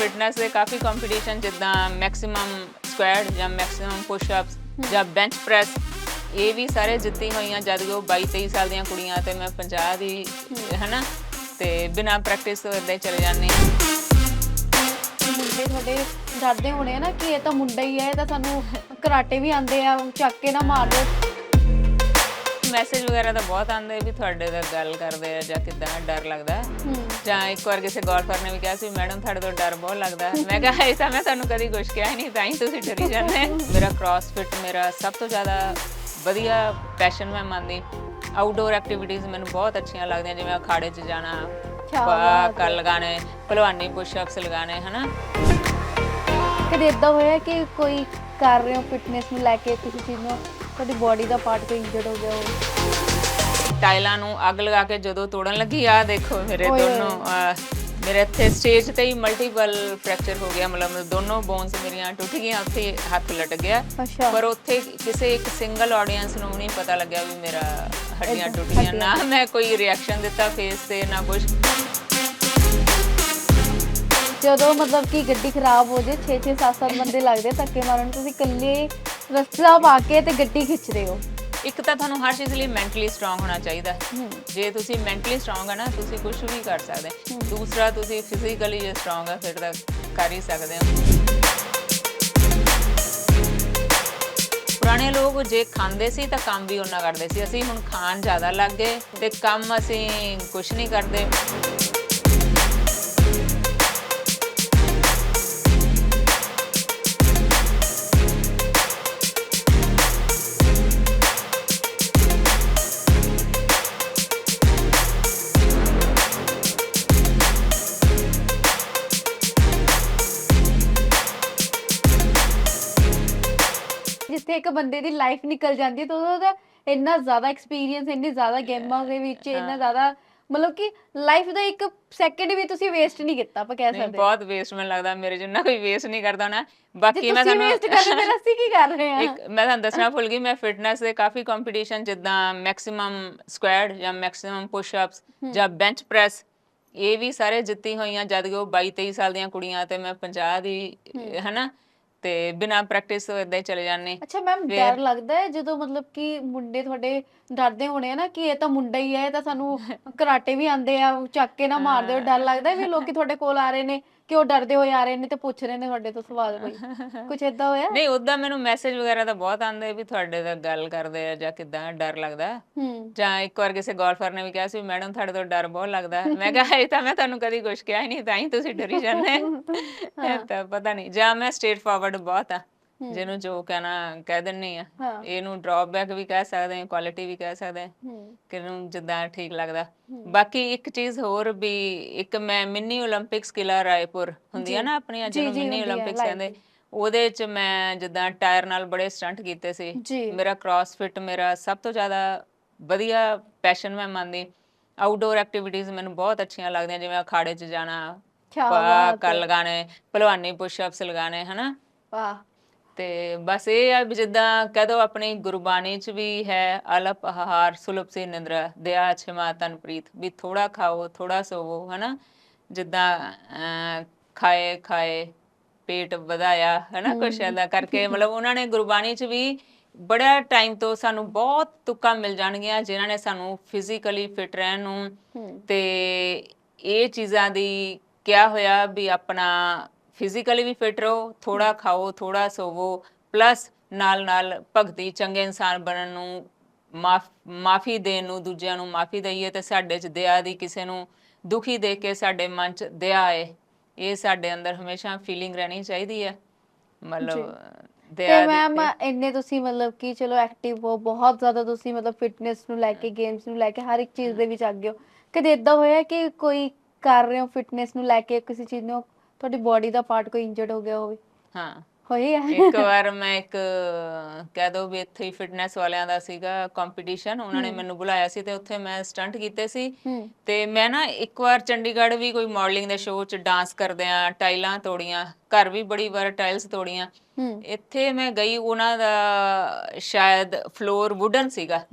Fitness ਦੇ ਕਾਫੀ competition ਜਿੱਦਾਂ ਮੈਕਸਿਮਮ ਸਕੁਐਟ ਜਾਂ ਮੈਕਸਿਮਮ ਪੁਸ਼ ਅਪਸ ਜਾਂ ਬੈਂਚ ਪ੍ਰੈਸ ਇਹ ਵੀ ਸਾਰੇ ਜਿੱਤੀ ਹੋਈਆਂ ਜਦ ਕਿ ਉਹ 22 23 ਸਾਲ ਦੀਆਂ ਕੁੜੀਆਂ ਤੇ ਮੈਂ 50 ਦੀ, ਹਨਾ? ਤੇ ਬਿਨਾ ਪ੍ਰੈਕਟਿਸ ਤੋਂ ਇਦਾਂ ਹੀ ਚਲੇ ਜਾਂਦੇ ਹਾਂ। ਮੁੰਡੇ ਤੁਹਾਡੇ ਡਰਦੇ ਹੋਣੇ ਆ ਨਾ ਕਿ ਇਹ ਤਾਂ ਮੁੰਡਾ ਹੀ ਹੈ, ਇਹ ਤਾਂ ਸਾਨੂੰ ਕਰਾਟੇ ਵੀ ਆਉਂਦੇ ਆ, ਚੱਕ ਕੇ ਨਾ ਮਾਰ ਦਿਓ। ਮੈਸੇਜ ਵਗੈਰਾ ਤਾਂ ਬਹੁਤ ਆਉਂਦੇ ਵੀ ਤੁਹਾਡੇ ਦਾ ਗੱਲ ਕਰਦੇ ਆ ਜਾਂ ਕਿਦਾਂ ਡਰ ਲੱਗਦਾ। ਜਾਂ ਇੱਕ ਵਾਰ ਕਿਸੇ ਗੋਲਫਰ ਨੇ ਵੀ ਕਿਹਾ ਸੀ ਮੈਡਮ ਤੁਹਾਡੇ ਤੋਂ ਡਰ ਬਹੁਤ ਲੱਗਦਾ। ਮੈਂ ਕਿਹਾ ਤਾਂ ਮੈਂ ਤੁਹਾਨੂੰ ਕਦੀ ਕੁਝ ਕਿਹਾ ਨਹੀਂ ਤਾਂ ਹੀ ਤੁਸੀਂ ਡਰੀ ਜਾਂਦੇ ਮੇਰਾ ਕ੍ਰਾਸਫਿਟ ਮੇਰਾ ਸਭ ਤੋਂ ਜ਼ਿਆਦਾ ਵਧੀਆ ਪੈਸ਼ਨ ਮੈਂ ਮੰਨਦੀ। ਆਊਟਡੋਰ ਐਕਟੀਵਿਟੀਜ਼ ਮੈਨੂੰ ਬਹੁਤ ਅੱਛੀਆਂ ਲੱਗਦੀਆਂ ਜਿਵੇਂ ਅਖਾੜੇ 'ਚ ਜਾਣਾ ਪਾ ਲਗਾਣੇ ਭਲਵਾਨੀ ਪੁਸ਼-ਅਪਸ ਲਗਾਣੇ ਹਨਾ? ਕਦੇ ਇਦਾਂ ਹੋਇਆ ਕਿ ਕੋਈ ਕਰ ਰਹੇ ਹੋ ਫਿਟਨੈਸ ਨੂੰ ਲੈ ਕੇ ਕਿਸੇ ਚੀਜ਼ ਨੂੰ? ਤੁਹਾਡੀ ਬਾਡੀ ਦਾ ਪਾਰਟ ਕੋਈ ਇੰਜਰਡ ਹੋ ਗਿਆ ਹੋਵੇ ਟਾਈਲਾਂ ਨੂੰ ਅੱਗ ਲਗਾ ਕੇ ਜਦੋਂ ਤੋੜਨ ਲੱਗੀ ਆ ਦੇਖੋ ਮੇਰੇ ਓਏ। ਹੋਏ। ਦੋਨੋਂ ਅਹ, ਮੇਰੇ ਇੱਥੇ ਸਟੇਜ ਤੇ ਹੀ ਮਲਟੀਪਲ ਫ੍ਰੈਕਚਰ ਹੋ ਗਿਆ ਮਤਲਬ ਦੋਨੋਂ ਬੋਨਸ ਮੇਰੀਆਂ ਟੁੱਟ ਗਈਆਂ ਉੱਥੇ ਹੱਥ ਲਟ ਗਿਆ। ਅੱਛਾ। ਪਰ ਉੱਥੇ ਕਿਸੇ ਇੱਕ ਸਿੰਗਲ ਆਡੀਅנס ਨੂੰ ਨਹੀਂ ਪਤਾ ਲੱਗਿਆ ਵੀ ਮੇਰਾ ਹੱਡੀਆਂ ਏਦਾਂ, ਟੁੱਟ ਗਈਆਂ। ਨਾ ਮੈਂ ਕੋਈ ਰਿਐਕਸ਼ਨ ਦਿੱਤਾ ਫੇਸ ਤੇ ਨਾ ਕੁਝ ਜਦੋਂ ਮਤਲਬ ਕਿ ਗੱਡੀ ਖਰਾਬ ਹੋ ਜੇ 6 6 7 7 ਬੰਦੇ ਲੱਗਦੇ ਧੱਕੇ ਮਾਰਨ ਤੁਸੀਂ ਇਕੱਲੇ ਰਸਤਾ ਪਾ ਕੇ ਤੇ ਗੱਡੀ ਖਿੱਚ ਰਹੇ ਹੋ। ਇੱਕ ਤਾਂ ਤੁਹਾਨੂੰ ਹਰ ਚੀਜ਼ ਲਈ ਮੈਂਟਲੀ ਸਟਰੋਂਗ ਹੋਣਾ ਚਾਹੀਦਾ ਹੈ। ਜੇ ਤੁਸੀਂ ਮੈਂਟਲੀ ਸਟਰੋਂਗ ਹੈ ਨਾ ਤੁਸੀਂ ਕੁਝ ਵੀ ਕਰ ਸਕਦੇ ਹੋ। ਦੂਸਰਾ ਤੁਸੀਂ ਫਿਜ਼ੀਕਲੀ ਜੇ ਸਟਰੋਂਗ ਹੈ ਫਿਰ ਤਾਂ ਕਰ ਹੀ ਸਕਦੇ ਹੋ। ਪੁਰਾਣੇ ਲੋਕ ਜੇ ਖਾਂਦੇ ਸੀ ਤਾਂ ਕੰਮ ਵੀ ਉਹਨਾਂ ਕਰਦੇ ਸੀ। ਅਸੀਂ ਹੁਣ ਖਾਣ ਜ਼ਿਆਦਾ ਲੱਗ ਗਏ ਤੇ ਕੰਮ ਅਸੀਂ ਕੁਝ ਨਹੀਂ ਕਰਦੇ। ਜਿੱਥੇ ਇੱਕ ਬੰਦੇ ਦੀ ਲਾਈਫ ਨਿਕਲ ਜਾਂਦੀ ਹੈ ਤਾਂ ਉਹਦਾ ਇੰਨਾ ਜ਼ਿਆਦਾ ਐਕਸਪੀਰੀਅੰਸ ਇੰਨੀ ਜ਼ਿਆਦਾ ਗੇਮਾਂ ਦੇ ਵਿੱਚ ਇੰਨਾ ਜ਼ਿਆਦਾ ਮਤਲਬ ਕਿ ਲਾਈਫ ਦਾ ਇੱਕ ਸੈਕਿੰਡ ਵੀ ਤੁਸੀਂ ਵੇਸਟ ਨਹੀਂ ਕੀਤਾ ਆਪਾਂ ਕਹਿ ਨਹੀਂ ਸਕਦੇ ਬਹੁਤ ਵੇਸਟ ਮੈਨੂੰ ਲੱਗਦਾ ਮੇਰੇ ਜਿੰਨਾ ਕੋਈ ਵੇਸਟ ਨਹੀਂ ਕਰਦਾ ਜੇ ਬਾਕੀ ਮੈਂ ਤੁਸੀਂ ਤੁਹਾਨੂੰ ਵੇਸਟ ਕਰਦੇ ਫਿਰ ਅਸੀਂ ਕੀ ਕਰ ਰਹੇ ਹਾਂ? ਇੱਕ ਮੈਂ ਤੁਹਾਨੂੰ ਦੱਸਣਾ ਭੁੱਲ ਗਈ ਮੈਂ ਫਿਟਨੈਸ ਦੇ ਕਾਫੀ ਕੰਪੀਟੀਸ਼ਨ ਜਿੱਦਾਂ ਮੈਕਸਿਮਮ ਸਕੁਐਟ ਜਾਂ ਮੈਕਸਿਮਮ ਪੁਸ਼ ਅਪਸ ਜਾਂ ਬੈਂਚ ਪ੍ਰੈਸ ਇਹ ਵੀ ਸਾਰੇ ਜਿੱਤੀ ਹੋਈਆਂ ਜਦ ਕਿ ਉਹ 22 23 ਸਾਲ ਦੀਆਂ ਕੁੜੀਆਂ ਤੇ ਮੈਂ 50 ਦੀ ਹਨਾ? ਤੇ ਬਿਨਾ ਪ੍ਰੈਕਟਿਸ ਤੋਂ ਇਦਾਂ ਹੀ ਚਲੇ ਜਾਂਦੇ। ਅੱਛਾ ਮੈਮ ਡਰ ਲੱਗਦਾ ਹੈ ਜਦੋਂ ਮਤਲਬ ਕਿ ਮੁੰਡੇ ਤੁਹਾਡੇ ਡਰਦੇ ਹੋਣੇ ਆ ਨਾ ਕਿ ਇਹ ਤਾਂ ਮੁੰਡਾ ਹੀ ਹੈ ਇਹ ਤਾਂ ਸਾਨੂੰ ਕਰਾਟੇ ਵੀ ਆਉਂਦੇ ਆ ਚੱਕ ਕੇ ਨਾ ਮਾਰ ਦਿਓ ਡਰ ਲੱਗਦਾ ਹੈ ਵੀ ਲੋਕੀ ਤੁਹਾਡੇ ਕੋਲ ਆ ਰਹੇ ਨੇ? ਕਿ ਉਹ ਡਰਦੇ ਹੋਏ ਆ ਰਹੇ ਨੇ ਤੇ ਪੁੱਛ ਰਹੇ ਨੇ ਤੁਹਾਡੇ ਤੋਂ ਸਵਾਲ ਕੋਈ? ਕੁਝ ਏਦਾਂ ਹੋਇਆ? ਨਹੀਂ ਉਦਾਂ ਮੈਨੂੰ ਮੈਸੇਜ ਵਗੈਰਾ ਤਾਂ ਬਹੁਤ ਆਉਂਦੇ ਵੀ ਤੁਹਾਡੇ ਦਾ ਗੱਲ ਕਰਦੇ ਆ ਜਾਂ ਕਿਦਾਂ ਡਰ ਲੱਗਦਾ। ਹੈ। ਹੂੰ ਜਾਂ ਇੱਕ ਵਾਰ ਕਿਸੇ ਗੋਲਫਰ ਨੇ ਵੀ ਕਿਹਾ ਸੀ ਮੈਡਮ ਤੁਹਾਡੇ ਤੋਂ ਡਰ ਬਹੁਤ ਲੱਗਦਾ ਹੈ। ਮੈਂ ਕਿਹਾ ਇਹ ਤਾਂ ਮੈਂ ਤੁਹਾਨੂੰ ਕਦੀ ਕੁਝ ਕਿਹਾ ਹੀ ਨਹੀਂ ਤਾਂ ਹੀ ਤੁਸੀਂ ਡਰੀ ਜਾਂਦੇ ਇਹ ਤਾਂ ਪਤਾ ਨਹੀਂ ਜਾਂ ਮੈਂ ਸਟ੍ਰੇਟ ਫਾਰਵਰਡ ਬਹੁਤ ਆ। ਜਿਹਨੂੰ ਜੋ ਕਹਿਣਾ ਕਹਿ ਦਿੰਨੇ ਆ। ਹਾਂ। ਇਹਨੂੰ ਡ੍ਰੌਬੈਕ ਵੀ ਕਹਿ ਸਕਦੇ ਆ ਕੁਆਲਿਟੀ ਵੀ ਕਹਿ ਸਕਦੇ ਆ। ਕਿ ਨੂੰ ਜਿੱਦਾਂ ਠੀਕ ਲੱਗਦਾ। ਬਾਕੀ ਇੱਕ ਚੀਜ਼ ਹੋਰ ਵੀ ਇੱਕ ਮੈਂ ਮਿੰਨੀ 올림픽ਸ ਕਿਲਾ ਰਾਏਪੁਰ। ਹੁੰਦੀ ਆ ਨਾ ਆਪਣੀ ਜੀ, ਜਿਹਨੂੰ ਮਿੰਨੀ 올림픽ਸ ਕਹਿੰਦੇ। ਉਹਦੇ ਚ ਮੈਂ ਜਿੱਦਾਂ ਟਾਇਰ ਨਾਲ ਬੜੇ ਸਟੰਟ ਕੀਤੇ ਸੀ। ਜੀ। ਮੇਰਾ ਕ੍ਰਾਸਫਿਟ ਮੇਰਾ ਸਭ ਤੋਂ ਜ਼ਿਆਦਾ ਵਧੀਆ ਪੈਸ਼ਨ ਮੈਂ ਮੰਨਦੀ। ਆਊਟਡੋਰ ਐਕਟੀਵਿਟੀਜ਼ ਮੈਨੂੰ ਬਹੁਤ ਅੱਛੀਆਂ ਲੱਗਦੀਆਂ ਜਿਵੇਂ ਅਖਾੜੇ 'ਚ ਜਾਣਾ ਕਿਆ ਬਾਤ ਹੈ। ਕੱਲ ਲਗਾਣੇ ਭਲਵਾਨੀ ਪੁਸ਼-ਅਪਸ ਲਗਾਣੇ ਹਨਾ? ਵਾਹ। ਤੇ ਬਸ ਇਹ ਆ ਵੀ ਜਿੱਦਾਂ ਕਹਦੋ ਆਪਣੀ ਗੁਰਬਾਣੀ 'ਚ ਵੀ ਹੈ ਅਲਪ ਆਹਾਰ ਸੁਲਭ ਸੇ ਨਿੰਦਰਾ ਦਇਆ ਛਮਾ ਤਨ ਪ੍ਰੀਤ ਵੀ ਥੋੜਾ ਖਾਓ ਥੋੜਾ ਸੋਵੋ ਹਨਾ? ਜਿੱਦਾਂ ਖਾਏ ਖਾਏ ਪੇਟ ਵਧਾਇਆ ਹਨਾ ਕੁਛ ਏਦਾਂ ਕਰਕੇ ਮਤਲਬ ਉਹਨਾਂ ਨੇ ਗੁਰਬਾਣੀ 'ਚ ਵੀ ਬੜਾ ਟਾਈਮ ਤੋਂ ਸਾਨੂੰ ਬਹੁਤ ਤੁਕਾਂ ਮਿਲ ਜਾਣਗੀਆਂ ਜਿਨ੍ਹਾਂ ਨੇ ਸਾਨੂੰ ਫਿਜ਼ੀਕਲੀ ਫਿਟ ਰਹਿਣ ਨੂੰ ਤੇ ਇਹ ਚੀਜ਼ਾਂ ਦੀ ਕਿਆ ਹੋਇਆ ਵੀ ਆਪਣਾ ਫਿਜ਼ੀਕਲੀ ਵੀ ਫਿਟ ਰਹੋ ਥੋੜਾ ਖਾਓ ਥੋੜਾ ਸੋਵੋ ਪਲੱਸ ਨਾਲ ਨਾਲ ਭਗਤੀ ਚੰਗੇ ਇਨਸਾਨ ਬਣਨ ਨੂੰ ਮਾਫ ਦੇਣ ਨੂੰ ਦੂਜਿਆਂ ਨੂੰ ਮਾਫੀ ਦਈਏ ਤੇ ਸਾਡੇ ਚ ਦਇਆ ਦੀ ਕਿਸੇ ਨੂੰ ਦੁਖੀ ਦੇਖ ਕੇ ਸਾਡੇ ਮਨ ਚ ਦਇਆ ਆਏ। ਇਹ ਸਾਡੇ ਅੰਦਰ ਹਮੇਸ਼ਾ ਫੀਲਿੰਗ ਰਹਿਣੀ ਚਾਹੀਦੀ ਹੈ। ਮਤਲਬ ਤੇ ਮੈਮ ਇੰਨੇ ਤੁਸੀਂ ਮਤਲਬ ਕਿ ਚਲੋ ਐਕਟਿਵ ਹੋ ਬਹੁਤ ਜ਼ਿਆਦਾ ਤੁਸੀਂ ਮਤਲਬ ਫਿਟਨੈਸ ਨੂੰ ਲੈ ਕੇ ਗੇਮਸ ਨੂੰ ਲੈ ਕੇ ਹਰ ਇੱਕ ਚੀਜ਼ ਦੇ ਵਿੱਚ ਅੱਗੇ ਹੋ। ਕਦੇ ਇਦਾਂ ਹੋਇਆ ਕਿ ਕੋਈ ਕਰ ਰਹੇ ਹੋ ਫਿਟਨੈਸ ਨੂੰ ਲੈ ਕੇ ਕਿਸੇ ਚੀਜ਼ ਨੂੰ? ਤੁਹਾਡੀ ਬਾਡੀ ਦਾ ਪਾਰਟ ਕੋਈ ਇੰਜਰਡ ਹੋ ਗਿਆ ਹੋਵੇ। ਹਾਂ। ਹੋਈ ਹੈ ਇੱਕ ਵਾਰ ਮੈਂ ਇੱਕ ਕਹਿ ਦੋ ਵੀ ਇੱਥੇ ਹੀ ਫਿਟਨੈਸ ਵਾਲਿਆਂ ਦਾ ਸੀਗਾ ਕੰਪੀਟੀਸ਼ਨ ਉਹਨਾਂ ਨੇ ਮੈਨੂੰ ਬੁਲਾਇਆ ਸੀ ਤੇ ਉੱਥੇ ਮੈਂ ਸਟੰਟ ਕੀਤੇ ਸੀ। ਤੇ ਮੈਂ ਨਾ ਇੱਕ ਵਾਰ ਚੰਡੀਗੜ੍ਹ ਵੀ ਕੋਈ ਮਾਡਲਿੰਗ ਦੇ ਸ਼ੋਅ 'ਚ ਡਾਂਸ ਕਰਦਿਆਂ ਟਾਈਲਾਂ ਤੋੜੀਆਂ ਘਰ ਵੀ ਬੜੀ ਵਾਰ ਟਾਈਲਸ ਤੋੜੀਆਂ। ਇੱਥੇ ਮੈਂ ਗਈ ਉਹਨਾਂ ਦਾ ਸ਼ਾਇਦ ਫਲੋਰ ਵੁਡਨ ਸੀਗਾ।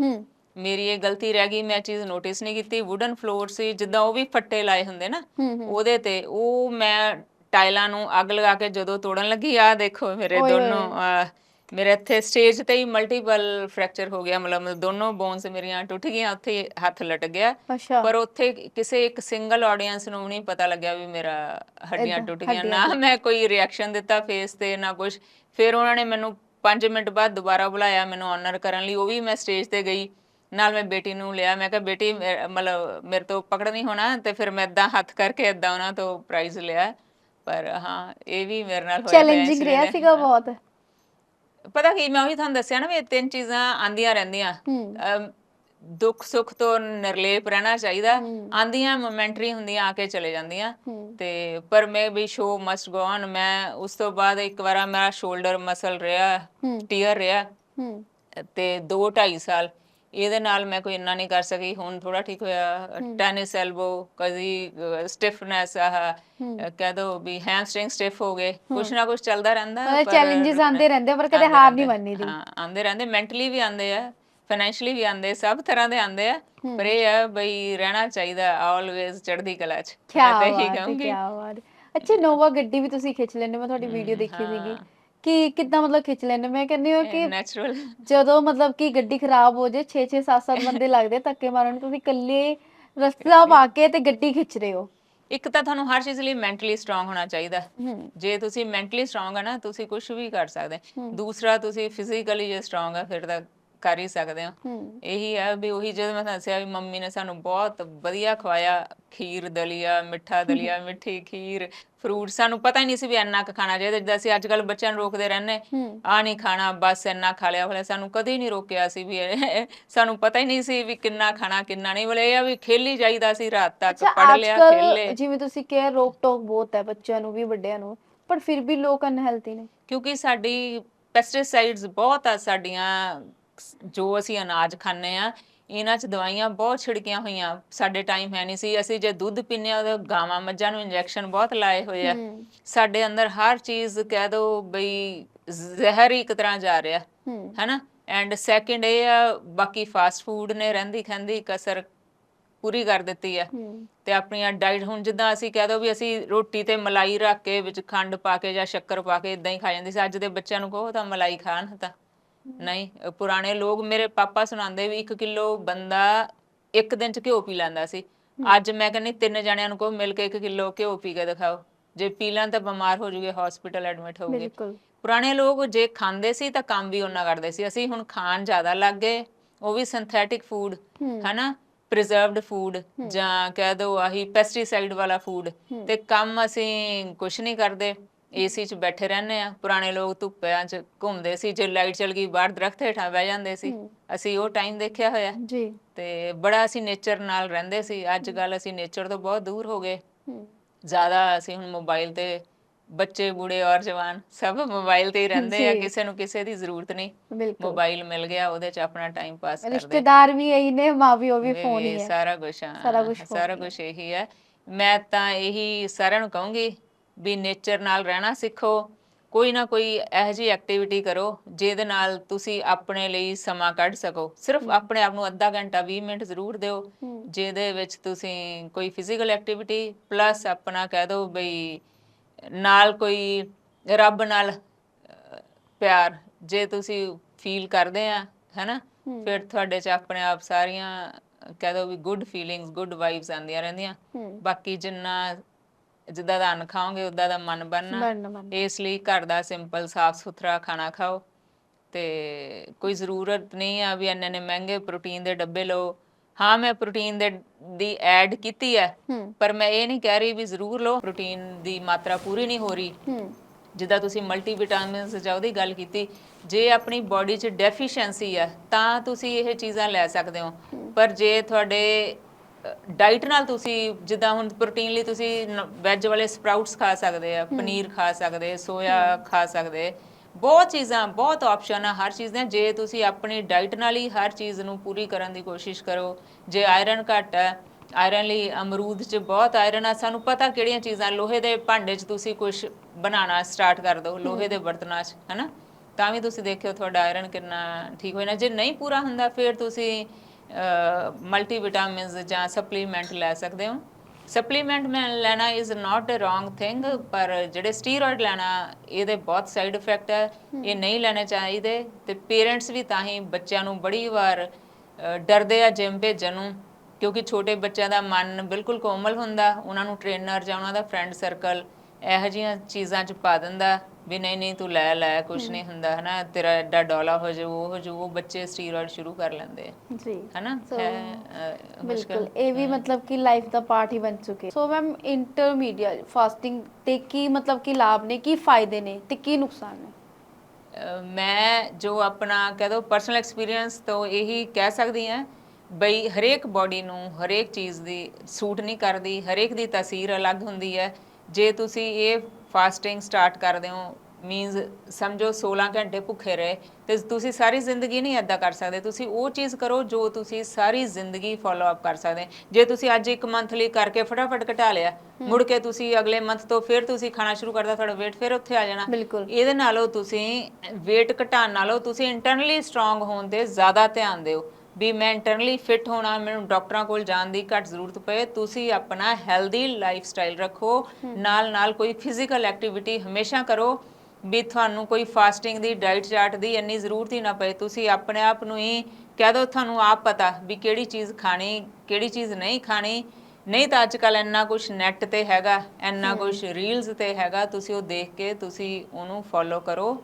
ਮੇਰੀ ਇਹ ਗਲਤੀ ਰਹਿ ਗਈ ਮੈਂ ਚੀਜ਼ ਨੋਟਿਸ ਨਹੀਂ ਕੀਤੀ। ਵੁਡਨ ਫਲੋਰ ਸੀ ਜਿੱਦਾਂ ਉਹ ਵੀ ਫੱਟੇ ਲਾਏ ਹੁੰਦੇ ਨਾ ਉਹਦੇ ਤੇ ਉਹ ਮੈਂ ਟਾਈਲਾਂ ਨੂੰ ਅੱਗ ਲਗਾ ਕੇ ਜਦੋਂ ਤੋੜਨ ਲੱਗੀ ਆ ਦੇਖੋ ਮੇਰੇ ਓਏ। ਦੋਨੋਂ ਅਹ, ਮੇਰੇ ਇੱਥੇ ਸਟੇਜ ਤੇ ਹੀ ਮਲਟੀਪਲ ਫ੍ਰੈਕਚਰ ਹੋ ਗਿਆ ਮਤਲਬ ਦੋਨੋਂ ਬੋਨਸ ਮੇਰੀਆਂ ਟੁੱਟ ਗਈਆਂ ਉੱਥੇ ਹੀ ਹੱਥ ਲਟ ਗਿਆ। ਅੱਛਾ। ਪਰ ਉੱਥੇ ਕਿਸੇ ਇੱਕ ਸਿੰਗਲ ਆਡੀਅנס ਨੂੰ ਨਹੀਂ ਪਤਾ ਲੱਗਿਆ ਵੀ ਮੇਰਾ ਹੱਡੀਆਂ ਟੁੱਟ ਗਈਆਂ। ਨਾ ਮੈਂ ਕੋਈ ਰਿਐਕਸ਼ਨ ਦਿੱਤਾ ਫੇਸ ਤੇ ਨਾ ਕੁਝ ਫਿਰ ਉਹਨਾਂ ਨੇ ਮੈਨੂੰ 5 ਮਿੰਟ ਬਾਅਦ ਦੁਬਾਰਾ ਬੁਲਾਇਆ ਮੈਨੂੰ ਆਨਰ ਕਰਨ ਲਈ। ਉਹ ਵੀ ਮੈਂ ਸਟੇਜ ਤੇ ਗਈ। ਨਾਲ ਮੈਂ ਬੇਟੀ ਨੂੰ ਲਿਆ। ਮੈਂ ਕਿਹਾ ਬੇਟੀ ਮੇ- ਮਤਲਬ ਮੇਰੇ ਤੋਂ ਪਕੜ ਨਹੀਂ ਹੋਣਾ। ਤੇ ਫਿਰ ਮੈਂ ਇਦਾਂ ਹੱਥ ਕਰਕੇ ਇਦਾਂ ਉਹਨਾਂ ਤੋਂ ਪ੍ਰਾਈਜ਼ ਲਿਆ। ਪਰ ਹਾਂ ਇਹ ਵੀ ਮੇਰੇ ਨਾਲ ਹੋਇਆ ਚੈਲੰਜਿੰਗ ਰਿਹਾ ਸੀਗਾ ਬਹੁਤ। ਪਤਾ ਕੀ ਮੈਂ ਉਹੀ ਤੁਹਾਨੂੰ ਦੱਸਿਆ ਨਾ ਵੀ ਇਹ ਤਿੰਨ ਚੀਜ਼ਾਂ ਆਂਦੀਆਂ ਰਹਿੰਦੀਆਂ। ਦੁੱਖ ਸੁੱਖ ਤੋਂ ਨਿਰਲੇਪ ਰਹਿਣਾ ਚਾਹੀਦਾ। ਆਂਦੀਆਂ ਮੋਮੈਂਟਰੀ ਹੁੰਦੀਆਂ ਆ ਕੇ ਚਲੇ ਜਾਂਦੀਆਂ। ਤੇ ਪਰ ਮੈਂ ਵੀ ਸ਼ੋ ਮਸਟ ਗੋ ਔਨ ਮੈਂ ਉਸ ਤੋਂ ਬਾਅਦ ਇੱਕ ਵਾਰ ਮੇਰਾ ਸ਼ੋਲਡਰ ਮਸਲ ਰਿਹਾ ਟੀਅਰ ਰਿਹਾ। ਤੇ 2 2.5 ਸਾਲ ਇਹਦੇ ਨਾਲ ਮੈਂ ਕੋਈ ਇੰਨਾ ਨਹੀਂ ਕਰ ਸਕੀ। ਹੁਣ ਥੋੜਾ ਠੀਕ ਹੋਇਆ। ਟੈਨਿਸ ਐਲਬੋ ਕਦੀ ਸਟਿਫਨੈਸ ਆਹ ਕਹਿ ਦੋ ਵੀ ਹੈਮਸਟ੍ਰਿੰਗ ਸਟਿਫ ਹੋ ਗਏ। ਕੁਛ ਨਾ ਕੁਛ ਚੱਲਦਾ ਰਹਿੰਦਾ ਪਰ- challenges ਆਉਂਦੇ ਰਹਿੰਦੇ, ਪਰ ਕਦੇ ਹਾਰ ਨਹੀਂ। ਮੰਨੀ ਦੀ। ਹਾਂ ਆਉਂਦੇ ਰਹਿੰਦੇ ਮੈਂਟਲੀ ਵੀ ਆਉਂਦੇ ਆ ਫਾਈਨੈਂਸ਼ਲੀ ਵੀ ਆਉਂਦੇ ਸਭ ਤਰ੍ਹਾਂ ਦੇ ਆਉਂਦੇ ਆ। ਪਰ ਇਹ ਆ ਬਈ ਰਹਿਣਾ ਚਾਹੀਦਾ ਆਲਵੇਜ਼ ਚੜ੍ਹਦੀ ਕਲਾ ਚ। ਕੀ ਮੈਂ ਤਾਂ ਇਹੀ ਕਹੂੰਗੀ। ਕੀ ਬਾਤ। ਅੱਛਾ ਨੋਵਾ ਗੱਡੀ ਵੀ ਤੁਸੀਂ ਖਿੱਚ ਲੈਂਦੇ ਮੈਂ ਤੁਹਾਡੀ ਵੀਡੀਓ ਦੇਖੀ ਸੀਗੀ। ਕਿ ਕਿੱਦਾਂ ਮਤਲਬ ਖਿੱਚ ਲੈਂਦੇ? ਮੈਂ ਕਹਿੰਦੀ ਹਾਂ ਕਿ ਨੈਚੁਰਲ ਜਦੋਂ ਮਤਲਬ ਕਿ ਗੱਡੀ ਖਰਾਬ ਹੋ ਜੇ 6 6 7 7 ਬੰਦੇ ਲੱਗਦੇ ਧੱਕੇ ਮਾਰਨ ਨੂੰ, ਤੁਸੀਂ ਇਕੱਲੇ ਰਸਤਾ ਪਾ ਕੇ ਤੇ ਗੱਡੀ ਖਿੱਚ ਰਹੇ ਹੋ। ਇੱਕ ਤਾਂ ਤੁਹਾਨੂੰ ਹਰ ਚੀਜ਼ ਲਈ ਮੈਂਟਲੀ ਸਟਰੋਂਗ ਹੋਣਾ ਚਾਹੀਦਾ। ਜੇ ਤੁਸੀਂ ਮੈਂਟਲੀ ਸਟਰੋਂਗ ਆ ਨਾ ਤੁਸੀਂ ਕੁਝ ਵੀ ਕਰ ਸਕਦੇ। ਦੂਸਰਾ ਤੁਸੀਂ ਫਿਜ਼ੀਕਲੀ ਜੇ ਸਟਰੋਂਗ ਆ ਫਿਰ ਤਾਂ ਕਰ ਹੀ ਸਕਦੇ ਹੋ। ਹੂੰ। ਇਹੀ ਹੈ ਵੀ ਉਹੀ ਜਦੋਂ ਮੈਂ ਦੱਸਿਆ ਵੀ ਮੰਮੀ ਨੇ ਸਾਨੂੰ ਬਹੁਤ ਵਧੀਆ ਖਵਾਇਆ ਖੀਰ ਦਲੀਆ ਮਿੱਠਾ ਦਲੀਆ ਮਿੱਠੀ ਖੀਰ ਫਰੂਟ ਸਾਨੂੰ ਪਤਾ ਹੀ ਨਹੀਂ ਸੀ ਵੀ ਇੰਨਾ ਕੁ ਖਾਣਾ ਚਾਹੀਦਾ। ਜਿੱਦਾਂ ਅਸੀਂ ਅੱਜ ਕੱਲ ਬੱਚਿਆਂ ਨੂੰ ਰੋਕਦੇ ਰਹਿੰਦੇ ਹੂੰ ਆ ਨਹੀਂ ਖਾਣਾ ਬਸ ਇੰਨਾ ਖਾ ਲਿਆ। ਹੋਇਆ ਸਾਨੂੰ ਕਦੇ ਨਹੀਂ ਰੋਕਿਆ ਸੀ ਵੀ ਸਾਨੂੰ ਪਤਾ ਹੀ ਨਹੀਂ ਸੀ ਵੀ ਕਿੰਨਾ ਖਾਣਾ ਕਿੰਨਾ ਨਹੀਂ। ਬਲੇ ਆ ਵੀ ਖੇਲੀ ਜਾਈਦਾ ਸੀ ਰਾਤ ਤੱਕ ਪੜ ਲਿਆ ਖੇਲ। ਜਿਵੇਂ ਤੁਸੀਂ ਕਿਹਾ ਰੋਕ ਟੋਕ ਬਹੁਤ ਹੈ ਬੱਚਿਆਂ ਨੂੰ ਵੀ ਵੱਡਿਆਂ ਨੂੰ। ਪਰ ਫਿਰ ਵੀ ਲੋਕ ਅਨਹੈਲਥੀ ਨੇ। ਕਿਉਂਕਿ ਸਾਡੀ ਪੈਸਟੀਸਾਈਡਸ ਬਹੁਤ ਆ ਸਾਡੀਆਂ ਜੋ ਅਸੀਂ ਅਨਾਜ ਖਾਂਦੇ ਆ ਇਹਨਾਂ 'ਚ ਦਵਾਈਆਂ ਬਹੁਤ ਛਿੜਕੀਆਂ ਹੋਈਆਂ। ਸਾਡੇ ਟਾਈਮ ਹੈ ਨਹੀਂ ਸੀ। ਅਸੀਂ ਜੇ ਦੁੱਧ ਪੀਂਦੇ ਆ ਉਹਦੇ ਗਾਵਾਂ ਮੱਝਾਂ ਨੂੰ ਇੰਜੈਕਸ਼ਨ ਬਹੁਤ ਲਾਏ ਹੋਏ ਆ। ਸਾਡੇ ਅੰਦਰ ਹਰ ਚੀਜ਼ ਕਹਿ ਦੋ ਬਈ ਜ਼ਹਿਰ ਹੀ ਇੱਕ ਤਰ੍ਹਾਂ ਜਾ ਰਿਹਾ। ਹੈਨਾ? ਐਂਡ ਸੈਕਿੰਡ ਇਹ ਆ ਬਾਕੀ ਫਾਸਟ ਫੂਡ ਨੇ ਰਹਿੰਦੀ ਖੰਦੀ ਕਸਰ ਪੂਰੀ ਕਰ ਦਿੱਤੀ ਆ। ਹੂੰ। ਤੇ ਆਪਣੀਆਂ ਡਾਈਟ ਹੁਣ ਜਿੱਦਾਂ ਅਸੀਂ ਕਹਿ ਦੋ ਵੀ ਅਸੀਂ ਰੋਟੀ ਤੇ ਮਲਾਈ ਰੱਖ ਕੇ ਵਿੱਚ ਖੰਡ ਪਾ ਕੇ ਜਾਂ ਸ਼ੱਕਰ ਪਾ ਕੇ ਇਦਾਂ ਹੀ ਖਾ ਜਾਂਦੀ ਸੀ। ਅੱਜ ਦੇ ਬੱਚਿਆਂ ਨੂੰ ਕਹੋ ਤਾਂ ਮਲਾਈ ਖਾਣ ਤਾਂ। ਨਹੀਂ ਅ, ਪੁਰਾਣੇ ਲੋਕ ਮੇਰੇ ਪਾਪਾ ਸੁਣਾਉਂਦੇ ਵੀ 1 ਕਿਲੋ ਬੰਦਾ ਇੱਕ ਦਿਨ ਚ ਘਿਓ ਪੀ ਲੈਂਦਾ ਸੀ। ਅੱਜ ਮੈਂ ਕਹਿੰਦੀ ਤਿੰਨ ਜਣਿਆਂ ਨੂੰ ਕਹੋ ਮਿਲ ਕੇ 1 ਕਿਲੋ ਘਿਓ ਪੀ ਕੇ ਦਿਖਾਓ। ਜੇ ਪੀ ਲੈਣ ਤਾਂ ਬਿਮਾਰ ਹੋ ਜੂਗੇ ਹਸਪੀਟਲ ਐਡਮਿਟ ਹੋਗੇ ਬਿਲਕੁਲ। ਪੁਰਾਣੇ ਲੋਕ ਜੇ ਖਾਂਦੇ ਸੀ ਤਾਂ ਕੰਮ ਵੀ ਉਹਨਾਂ ਕਰਦੇ ਸੀ। ਅਸੀਂ ਹੁਣ ਖਾਣ ਜ਼ਿਆਦਾ ਲੱਗ ਗਏ ਉਹ ਵੀ ਸਿੰਥੈਟਿਕ ਫੂਡ ਹੂੰ। ਹਨਾ? ਪ੍ਰੀਜ਼ਰਵਡ ਫੂਡ ਜਾਂ ਕਹਿ ਦੋ ਆਹੀ ਪੈਸਟੀਸਾਈਡ ਵਾਲਾ ਫੂਡ ਤੇ ਕੰਮ ਅਸੀਂ ਕੁਝ ਨਹੀਂ ਕਰਦੇ। ਏਸੀ 'ਚ ਬੈਠੇ ਰਹਿੰਦੇ ਆ ਪੁਰਾਣੇ ਲੋਕ ਧੁੱਪਿਆਂ 'ਚ ਘੁੰਮਦੇ ਸੀ ਜੇ ਲਾਈਟ ਚਲ ਗਈ ਬਾਹਰ ਦਰਖਤ ਹੇਠਾਂ ਬਹਿ ਜਾਂਦੇ ਸੀ ਅਸੀਂ ਉਹ ਟਾਈਮ ਦੇਖਿਆ ਹੋਇਆ। ਜੀ। ਤੇ ਬੜਾ ਅਸੀਂ ਨੇਚਰ ਨਾਲ ਰਹਿੰਦੇ ਸੀ ਅੱਜ ਕੱਲ ਅਸੀਂ ਨੇਚਰ ਤੋਂ ਬਹੁਤ ਦੂਰ ਹੋ ਗਏ। ਜ਼ਿਆਦਾ ਅਸੀਂ ਹੁਣ ਮੋਬਾਈਲ ਤੇ ਬੱਚੇ ਬੂੜੇ ਔਰ ਜਵਾਨ ਸਭ ਮੋਬਾਈਲ ਤੇ ਹੀ ਰਹਿੰਦੇ ਆ। ਕਿਸੇ ਨੂੰ ਕਿਸੇ ਦੀ ਜ਼ਰੂਰਤ ਨਹੀਂ। ਮੋਬਾਈਲ ਮਿਲ ਗਿਆ ਉਹਦੇ 'ਚ ਆਪਣਾ ਟਾਈਮ ਪਾਸ ਕਰਦੇ। ਰਿਸ਼ਤੇਦਾਰ ਵੀ ਇਹੀ ਨੇ ਮਾਂ ਵੀ ਉਹ ਵੀ ਫੋਨ ਹੀ ਹੈ। ਸਾਰਾ ਕੁਝ ਸਾਰਾ ਕੁਝ ਇਹੀ ਹੈ। ਮੈਂ ਤਾਂ ਇਹੀ ਸਾਰਿਆਂ ਨੂੰ ਕਹੂੰਗੀ ਵੀ ਨੇਚਰ ਨਾਲ ਰਹਿਣਾ ਸਿੱਖੋ ਕੋਈ ਨਾ ਕੋਈ ਇਹੋ ਜਿਹੀ ਐਕਟੀਵਿਟੀ ਕਰੋ ਜਿਹਦੇ ਨਾਲ ਤੁਸੀਂ ਆਪਣੇ ਲਈ ਸਮਾਂ ਕੱਢ ਸਕੋ। ਸਿਰਫ ਆਪਣੇ ਆਪ ਨੂੰ ਅੱਧਾ ਘੰਟਾ 20 ਮਿੰਟ ਜ਼ਰੂਰ ਦਿਓ। ਜਿਹਦੇ ਵਿੱਚ ਤੁਸੀਂ ਕੋਈ ਫਿਜ਼ੀਕਲ ਐਕਟੀਵਿਟੀ ਪਲੱਸ ਆਪਣਾ ਕਹਿ ਦਿਓ ਬਈ ਨਾਲ ਕੋਈ ਰੱਬ ਨਾਲ ਪਿਆਰ ਜੇ ਤੁਸੀਂ ਫੀਲ ਕਰਦੇ ਆ ਹੈਨਾ? ਫਿਰ ਤੁਹਾਡੇ ਚ ਆਪਣੇ ਆਪ ਸਾਰੀਆਂ ਕਹਿ ਦਿਓ ਵੀ ਗੁੱਡ ਫੀਲਿੰਗਸ ਗੁੱਡ ਵਾਈਬਸ ਆਉਂਦੀਆਂ ਰਹਿੰਦੀਆਂ। ਬਾਕੀ ਜਿੰਨਾ ਜਿੱਦਾਂ ਦਾ ਅੰਨ ਖਾਓਗੇ ਉਦਾਂ ਦਾ ਮਨ ਬਣਨਾ। ਇਸ ਲਈ ਘਰ ਦਾ ਸਿੰਪਲ ਸਾਫ਼ ਸੁਥਰਾ ਖਾਣਾ ਖਾਓ। ਤੇ ਕੋਈ ਜ਼ਰੂਰਤ ਨਹੀਂ ਆ ਵੀ ਇੰਨੇ ਨੇ ਮਹਿੰਗੇ ਪ੍ਰੋਟੀਨ ਦੇ ਡੱਬੇ ਲਓ। ਹਾਂ ਮੈਂ ਪ੍ਰੋਟੀਨ ਦੇ ਦੀ ਐਡ ਕੀਤੀ ਹੈ ਹੂੰ। ਪਰ ਮੈਂ ਇਹ ਨਹੀਂ ਕਹਿ ਰਹੀ ਵੀ ਜ਼ਰੂਰ ਲਓ ਪ੍ਰੋਟੀਨ ਦੀ ਮਾਤਰਾ ਪੂਰੀ ਨਹੀਂ ਹੋ ਰਹੀ। ਹੂੰ। ਜਿੱਦਾਂ ਤੁਸੀਂ ਮਲਟੀ ਵਿਟਾਮਿਨਸ ਜਾਂ ਉਹਦੀ ਗੱਲ ਕੀਤੀ ਜੇ ਆਪਣੀ ਬਾਡੀ 'ਚ ਡੈਫੀਸ਼ੀਐਂਸੀ ਹੈ ਤਾਂ ਤੁਸੀਂ ਇਹ ਚੀਜ਼ਾਂ ਲੈ ਸਕਦੇ ਹੋ। ਪਰ ਜੇ ਤੁਹਾਡੇ ਡਾਈਟ ਨਾਲ ਤੁਸੀਂ ਜਿੱਦਾਂ ਹੁਣ ਪ੍ਰੋਟੀਨ ਲਈ ਤੁਸੀਂ ਵੈਜ ਵਾਲੇ ਸਪਰਾਊਟਸ ਖਾ ਸਕਦੇ ਆ ਪਨੀਰ ਖਾ ਸਕਦੇ ਸੋਇਆ ਖਾ ਸਕਦੇ। ਬਹੁਤ ਚੀਜ਼ਾਂ ਬਹੁਤ ਆਪਸ਼ਨ ਆ ਹਰ ਚੀਜ਼ ਦੇ ਜੇ ਤੁਸੀਂ ਆਪਣੀ ਡਾਈਟ ਨਾਲ ਹੀ ਹਰ ਚੀਜ਼ ਨੂੰ ਪੂਰੀ ਕਰਨ ਦੀ ਕੋਸ਼ਿਸ਼ ਕਰੋ ਜੇ ਆਇਰਨ ਘੱਟ ਹੈ ਆਇਰਨ ਲਈ ਅਮਰੂਦ 'ਚ ਬਹੁਤ ਆਇਰਨ ਆ। ਸਾਨੂੰ ਪਤਾ ਕਿਹੜੀਆਂ ਚੀਜ਼ਾਂ ਲੋਹੇ ਦੇ ਭਾਂਡੇ 'ਚ ਤੁਸੀਂ ਕੁਝ ਬਣਾਉਣਾ ਸਟਾਰਟ ਕਰ ਦਿਓ ਲੋਹੇ ਦੇ ਬਰਤਨਾਂ 'ਚ ਹੈਨਾ? ਤਾਂ ਵੀ ਤੁਸੀਂ ਦੇਖਿਓ ਤੁਹਾਡਾ ਆਇਰਨ ਕਿੰਨਾ ਠੀਕ ਹੋਇਆ। ਨਾ ਜੇ ਨਹੀਂ ਪੂਰਾ ਹੁੰਦਾ ਫਿਰ ਤੁਸੀਂ ਮਲਟੀ ਵਿਟਾਮਿਨਸ ਜਾਂ ਸਪਲੀਮੈਂਟ ਲੈ ਸਕਦੇ ਹੋ। ਸਪਲੀਮੈਂਟ ਮੈਂ ਲੈਣਾ is not a wrong thing ਪਰ ਜਿਹੜੇ ਸਟੀਰੋਇਡ ਲੈਣਾ ਇਹਦੇ ਬਹੁਤ ਸਾਈਡ ਇਫੈਕਟ ਹੈ। ਇਹ ਨਹੀਂ ਲੈਣੇ ਚਾਹੀਦੇ ਤੇ ਪੇਰੈਂਟਸ ਵੀ ਤਾਂ ਹੀ ਬੱਚਿਆਂ ਨੂੰ ਬੜੀ ਵਾਰ ਡਰਦੇ ਆ ਜਿਮ ਭੇਜਣ ਨੂੰ ਕਿਉਂਕਿ ਛੋਟੇ ਬੱਚਿਆਂ ਦਾ ਮਨ ਬਿਲਕੁਲ ਕੋਮਲ ਹੁੰਦਾ ਉਹਨਾਂ ਨੂੰ ਟ੍ਰੇਨਰ ਜਾਂ ਉਹਨਾਂ ਦਾ ਫਰੈਂਡ ਸਰਕਲ ਇਹੋ ਜਿਹੀਆਂ ਚੀਜ਼ਾਂ 'ਚ ਪਾ ਦਿੰਦਾ। ਵੀ ਨਹੀਂ ਨਹੀਂ ਤੂੰ ਲੈ ਲੈ ਕੁਝ ਨਹੀਂ ਹੁੰਦਾ ਹਨਾ? ਤੇਰਾ ਐਡਾ ਡੋਲਾ ਹੋ ਜਾਊ ਉਹ ਹੋ ਜਾਊ ਉਹ ਬੱਚੇ ਸਟੀਰੋਇਡ ਸ਼ੁਰੂ ਕਰ ਲੈਂਦੇ ਆ। ਜੀ। ਹਨਾ? So, ਹੈ, ਅ, ਮੁਸ਼ਕਿਲ। ਬਿਲਕੁਲ ਇਹ ਵੀ ਮਤਲਬ ਕਿ ਲਾਈਫ ਦਾ ਪਾਰਟ ਹੀ ਬਣ ਚੁੱਕੇ। ਸੋ ਮੈਮ ਇੰਟਰਮੀਡੀਏਟ ਫਾਸਟਿੰਗ ਤੇ ਕੀ ਮਤਲਬ ਕਿ ਲਾਭ ਨੇ ਕੀ ਫਾਇਦੇ ਨੇ ਤੇ ਕੀ ਨੁਕਸਾਨ ਨੇ? ਮੈਂ ਜੋ ਆਪਣਾ ਕਹਿ ਦੋ ਪਰਸਨਲ ਐਕਸਪੀਰੀਅੰਸ ਤੋਂ ਇਹੀ ਕਹਿ ਸਕਦੀ ਹਾਂ ਬਈ ਹਰੇਕ ਬਾਡੀ ਨੂੰ ਹਰੇਕ ਚੀਜ਼ ਦੀ ਸੂਟ ਨਹੀਂ ਕਰਦੀ ਹਰੇਕ ਦੀ ਤਾਸੀਰ ਅਲੱਗ ਹੁੰਦੀ ਹੈ। ਜੇ ਤੁਸੀਂ ਇਹ ਫਾਸਟਿੰਗ ਸਟਾਰਟ ਕਰਦੇ ਹੋ ਮੀਨਸ ਸਮਝੋ 16 ਘੰਟੇ ਭੁੱਖੇ ਰਹੇ ਤੇ ਤੁਸੀਂ ਸਾਰੀ ਜ਼ਿੰਦਗੀ ਨਹੀਂ ਐਦਾਂ ਕਰ ਸਕਦੇ। ਤੁਸੀਂ ਉਹ ਚੀਜ਼ ਕਰੋ ਜੋ ਤੁਸੀਂ ਸਾਰੀ ਜ਼ਿੰਦਗੀ ਫੋਲੋ ਅਪ ਕਰ ਸਕਦੇ। ਜੇ ਤੁਸੀਂ ਅੱਜ ਇੱਕ ਮੰਥਲੀ ਕਰਕੇ ਫਟਾਫਟ ਘਟਾ ਲਿਆ ਮੁੜ ਕੇ ਤੁਸੀਂ ਅਗਲੇ ਮੰਥ ਤੋਂ ਫਿਰ ਤੁਸੀਂ ਖਾਣਾ ਸ਼ੁਰੂ ਕਰਦਾ ਤੁਹਾਡਾ weight ਫਿਰ ਉੱਥੇ ਆ ਜਾਣਾ। ਇਹਦੇ ਨਾਲੋਂ ਤੁਸੀਂ weight ਘਟਾਉਣ ਨਾਲੋਂ ਤੁਸੀਂ ਇੰਟਰਨਲੀ ਸਟਰੋਂਗ ਹੋਣ ਤੇ ਜ਼ਿਆਦਾ ਧਿਆਨ ਦਿਓ। ਵੀ ਮੈਂ ਇੰਟਰਨਲੀ ਫਿਟ ਹੋਣਾ ਮੈਨੂੰ ਡਾਕਟਰਾਂ ਕੋਲ ਜਾਣ ਦੀ ਘੱਟ ਜ਼ਰੂਰਤ ਪਏ ਤੁਸੀਂ ਆਪਣਾ ਹੈਲਦੀ ਲਾਈਫ ਸਟਾਈਲ ਰੱਖੋ। ਨਾਲ ਨਾਲ ਕੋਈ ਫਿਜ਼ੀਕਲ ਐਕਟੀਵਿਟੀ ਹਮੇਸ਼ਾ ਕਰੋ। ਵੀ ਤੁਹਾਨੂੰ ਕੋਈ ਫਾਸਟਿੰਗ ਦੀ ਡਾਈਟ ਚਾਰਟ ਦੀ ਇੰਨੀ ਜ਼ਰੂਰਤ ਹੀ ਨਾ ਪਏ। ਤੁਸੀਂ ਆਪਣੇ ਆਪ ਨੂੰ ਹੀ ਕਹਿ ਦਿਓ ਤੁਹਾਨੂੰ ਆਪ ਪਤਾ ਵੀ ਕਿਹੜੀ ਚੀਜ਼ ਖਾਣੀ ਕਿਹੜੀ ਚੀਜ਼ ਨਹੀਂ ਖਾਣੀ। ਨਹੀਂ ਤਾਂ ਅੱਜ ਕੱਲ ਇੰਨਾ ਕੁਝ ਨੈਟ ਤੇ ਹੈਗਾ ਇੰਨਾ ਕੁਝ ਰੀਲਸ ਤੇ ਹੈਗਾ ਤੁਸੀਂ ਉਹ ਦੇਖ ਕੇ ਤੁਸੀਂ ਉਹਨੂੰ ਫੋਲੋ ਕਰੋ।